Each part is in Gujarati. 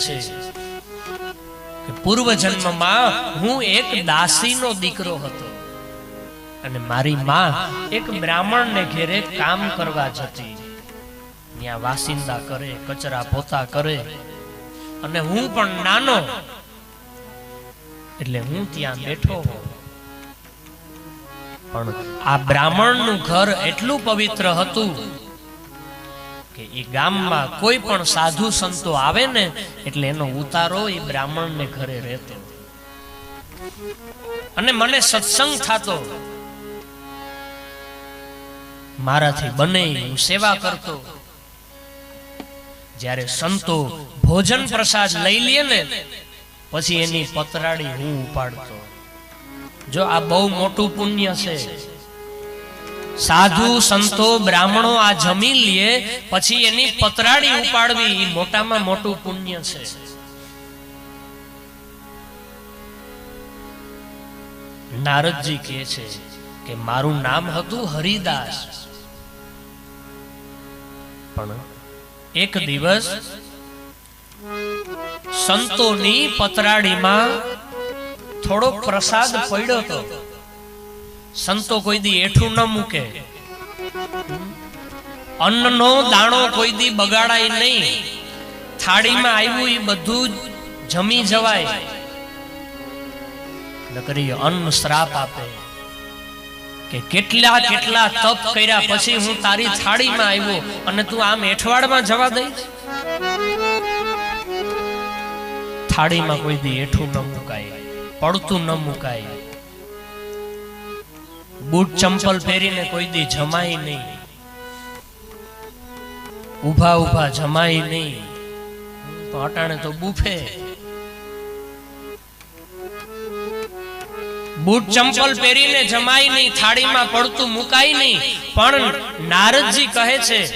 છે પૂર્વ જન્મમાં હું એક દાસીનો દીકરો હતો અને મારી માં એક બ્રાહ્મણને ઘેરે કામ કરવા જતી. ત્યાં વાસિંદા કરે, કચરા પોતા કરે અને હું પણ નાનો એટલે હું ત્યાં બેઠો પણ આ બ્રાહ્મણનું ઘર એટલું પવિત્ર હતું કે એ ગામમાં કોઈ પણ સાધુ સંતો આવે ને, એટલે એનો ઉતારો એ બ્રાહ્મણને ઘરે રહેતો. અને મને સત્સંગ થતો. મારાથી બને હું સેવા કરતો. જ્યારે સંતો ભોજન પ્રસાદ લઈ લે ને, પછી એની પતરાડી હું ઉપાડતો. જો આ બહુ મોટું પુણ્ય છે સાધુ, સંતો, બ્રાહ્મણો આ જમી લે, પછી એની પતરાડી ઉપાડવી મોટામાં મોટું પુણ્ય છે. નારદજી કહે છે કે મારું નામ હતું હરિદાસ. પણ એક દિવસ સંતોની પતરાડીમાં થોડો પ્રસાદ પડ્યો હતો. સંતો કોઈ દી એઠું ન મૂકે. અન્નનો દાણો કોઈ દી બગાડાય નહીં. થાળીમાં આવ્યું એ બધું જમી જવાય. નકરી અન્ન શ્રાપ આપે. કે કેટલા કેટલા તપ કર્યા પછી હું તારી થાળીમાં આવ્યો અને તું આમ એઠવાડમાં જવા દઈશ? થાળીમાં કોઈ દી એઠું ન મુકાય, પડતું ન મુકાય. બૂટ ચંપલ પહેરીને કોઈ દી જમાય નહીં. ઊભા ઊભા જમાય નહીં. તો અટાણે તો બુફે. બૂટ ચંપલ પહેરીને જમાય નહીં, થાળીમાં પડતું મુકાય નહીં. પણ નારદજી કહે છે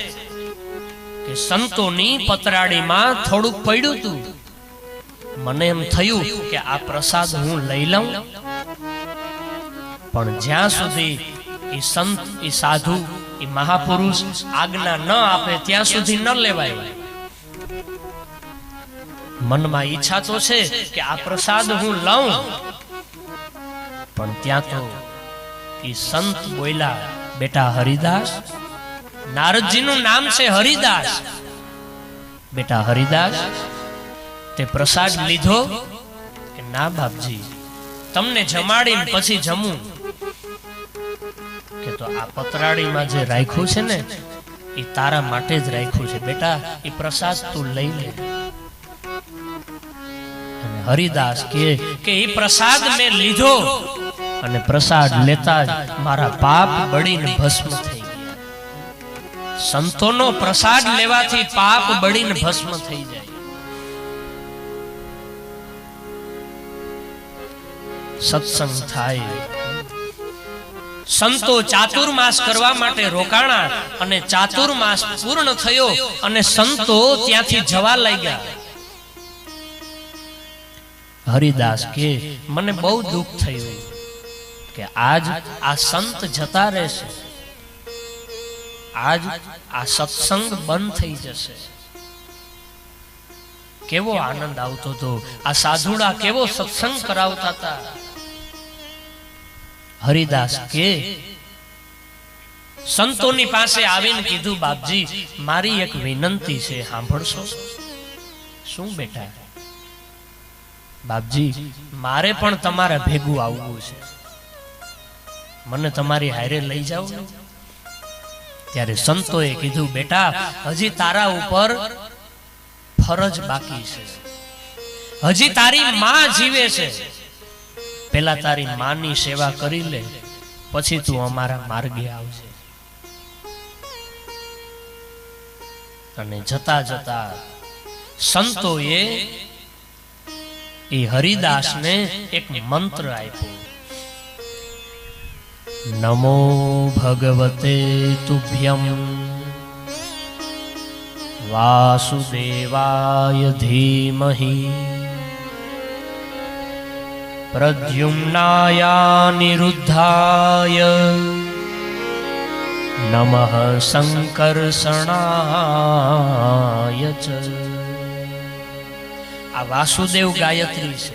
કે સંતોની પતરાડીમાં થોડુંક પડ્યું તું. મને એમ થયું કે આ પ્રસાદ હું લઈ લઉં. પણ જ્યાં સુધી એ સંત એ સાધુ એ મહાપુરુષ આજ્ઞા ન આપે, ત્યાં સુધી ન લેવાય. મનમાં ઈચ્છા તો છે કે આ પ્રસાદ હું લઉં. પણ ત્યાં તો એ સંત બોલ્યા, બેટા હરિદાસ, નારદજીનું નામ છે હરિદાસ. બેટા હરિદાસ, તે પ્રસાદ લીધો? કે ના બાપજી, તમને જમાડીને પછી જમું. કે તો આ પતરાળીમાં જે રાખ્યું છે ને, એ તારા માટે જ રાખ્યું છે. બેટા, એ પ્રસાદ તું લઈ લે. હરિદાસ કહે કે એ પ્રસાદ મેં લીધો અને પ્રસાદ લેતા જ મારા પાપ બળીને ભસ્મ થઈ ગયા. સંતોનો પ્રસાદ લેવાથી પાપ બળીને ભસ્મ થઈ જાય. સત્સંગ થાય. સંતો ચાતુર્માસ કરવા માટે રોકાણા અને ચાતુર્માસ પૂર્ણ થયો અને સંતો ત્યાંથી જવા લાગ્યા. હરિદાસ કે, મને બહુ દુઃખ થયું કે આજ આ સંત જતા રહેશે. આજ આ સત્સંગ બંધ થઈ જશે. કેવો આનંદ આવતો હતો. આ સાધુડા કેવો સત્સંગ કરાવતા હતા. હરિદાસ કે, સંતોની પાસે આવીને કીધું, બાપજી, મારી એક વિનંતી છે, સાંભળશો. શું બેટા? બાપજી, મારે પણ તમારે ભેગું આવવું છે. મને તમારી હારે લઈ જાઓ ત્યારે સંતોએ કીધું, બેટા, હજી તારા ઉપર ફરજ બાકી છે. હજી તારી માં જીવે છે. પેલા તારી માની સેવા કરી લે, પછી તું અમારા માર્ગે આવશે અને જતા જતા સંતોએ એ હરિદાસને એક મંત્ર આપ્યો. નમો ભગવતે તુભ્યમ વાસુદેવાય ધીમહિ. પ્રદ્યુમ્નાયાનિરુદ્ધાય નમઃ સંકર્ષણાય ચ આ વાસુદેવ ગાયત્રી છે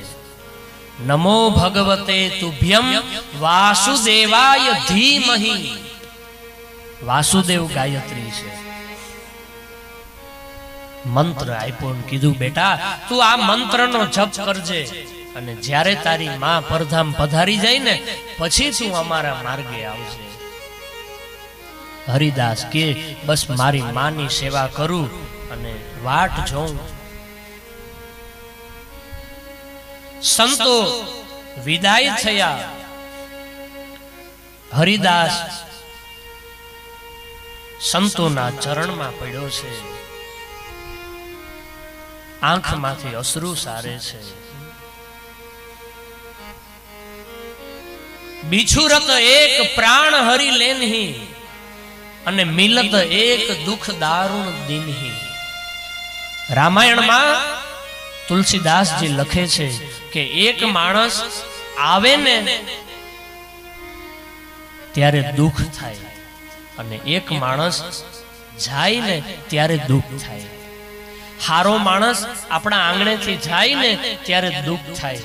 નમો ભગવતે તુભ્યમ વાસુદેવાય ધીમહી વાસુદેવ ગાયત્રી છે મંત્ર આપ્યો કીધું બેટા તું આ મંત્રનો જપ કરજે અને જ્યારે તારી માં પરધામ પધારી જાય ને, પછી તું અમારા માર્ગે આવજે. હરિદાસ કે, બસ મારી માની સેવા કરું અને વાટ જોઉં. સંતો વિદાય થયા. હરિદાસ સંતોના ચરણમાં પડ્યો છે. આંખમાંથી અશ્રુ સારે છે. બિછુરત એક પ્રાણ હરી લેનહી અને મિલત એક દુઃખ દારૂણ દિનહી. રામાયણમાં તુલસીદાસજી લખે છે કે એક માણસ આવે ને ત્યારે દુઃખ થાય અને એક માણસ જાય ને ત્યારે દુઃખ થાય. હારો માણસ આપણા આંગણેથી જાય ને ત્યારે દુઃખ થાય.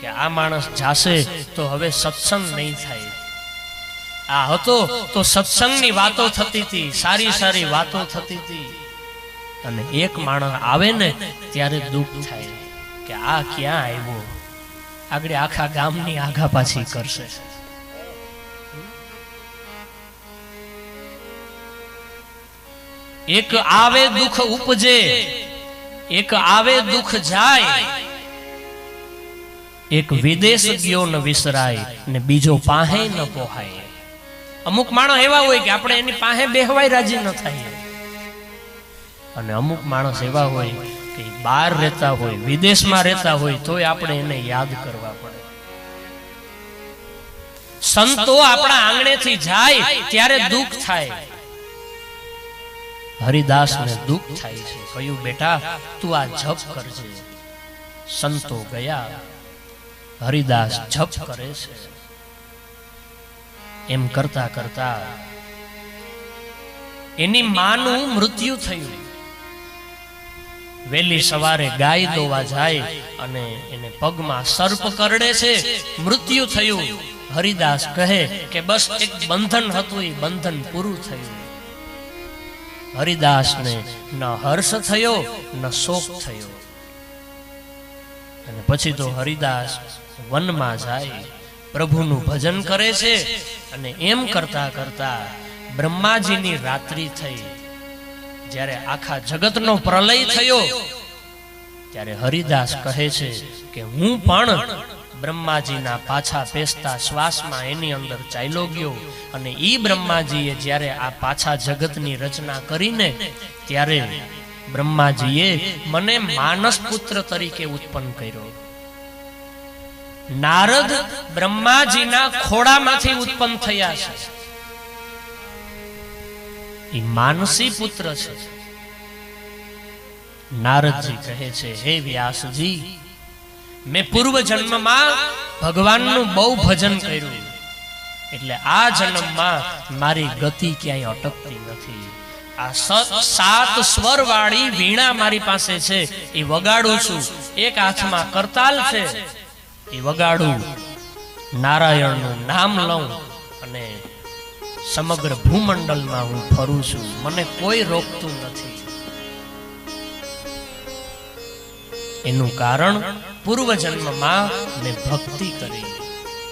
કે આ માણસ જાશે તો હવે સત્સંગ નહીં થાય. આ હતો તો સત્સંગની વાતો થતી હતી, સારી સારી વાતો થતી હતી. અને એક માણસ આવે ને ત્યારે દુઃખ થાય કે આ ક્યાં આવ્યો? આગળ આખા ગામની આઘા પાછી કરશે. એક આવે દુઃખ ઉપજે, એક આવે દુઃખ જાય એક વિદેશ ગયો ન વિસરાય ને બીજો પાહે ન પોહાય. અમુક માણસ એવા હોય કે આપણે એની પાસે બેહવાય રાજી ન થાય અને અમુક માણસ એવા હોય કે બહાર રહેતા હોય, વિદેશમાં રહેતા હોય, તોય આપણે એને યાદ કરવા પડે. સંતો આપણા આંગણેથી જાય ત્યારે દુઃખ થાય. હરિદાસને દુઃખ થાય છે. કહ્યું, બેટા, તું આ જપ કરજે. સંતો ગયા. હરિદાસ જપ કરે છે. એમ કરતા કરતા એની માનું મૃત્યુ થયું. વેલી સવારે ગાય દોવા જાય અને એને પગમાં સર્પ કરડે છે. મૃત્યુ થયું. હરિદાસ કહે કે બસ એક બંધન હતું એ બંધન પૂરું થયું. હરિદાસને ન હર્ષ થયો, ન શોક થયો. અને પછી તો હરિદાસ વનમાં જાય, પ્રભુનું ભજન કરે છે અને એમ કરતા કરતા બ્રહ્માજીની રાત્રિ થઈ. જ્યારે આખા જગતનો પ્રલય થયો, ત્યારે હરિદાસ કહે છે કે હું પણ બ્રહ્માજીના પાછા પેસતા શ્વાસમાં એની અંદર ચાલ્યો ગયો અને ઈ બ્રહ્માજીએ જ્યારે આ પાછા જગતની રચના કરીને ત્યારે બ્રહ્માજીએ મને માનસ પુત્ર તરીકે ઉત્પન્ન કર્યો. નારદ બ્રહ્માજીના ખોડામાંથી ઉત્પન્ન થયા છે. એ માનસી પુત્ર છે. નારદજી કહે છે, હે વ્યાસજી, મેં પૂર્વ જન્મમાં ભગવાનનું બહુ ભજન કર્યું. એટલે આ જન્મમાં મારી ગતિ ક્યાંય અટકતી નથી. આ સાત સ્વર વાળી વીણા મારી પાસે છે. એ વગાડું છું. એક હાથમાં કરતાલ છે. એ વગાડું. નારાયણનું નામ લઉં અને સમગ્ર ભૂમંડળમાં હું ફરું છું. મને કોઈ રોકતું નથી. એનું કારણ પૂર્વ જન્મમાં મેં ભક્તિ કરી.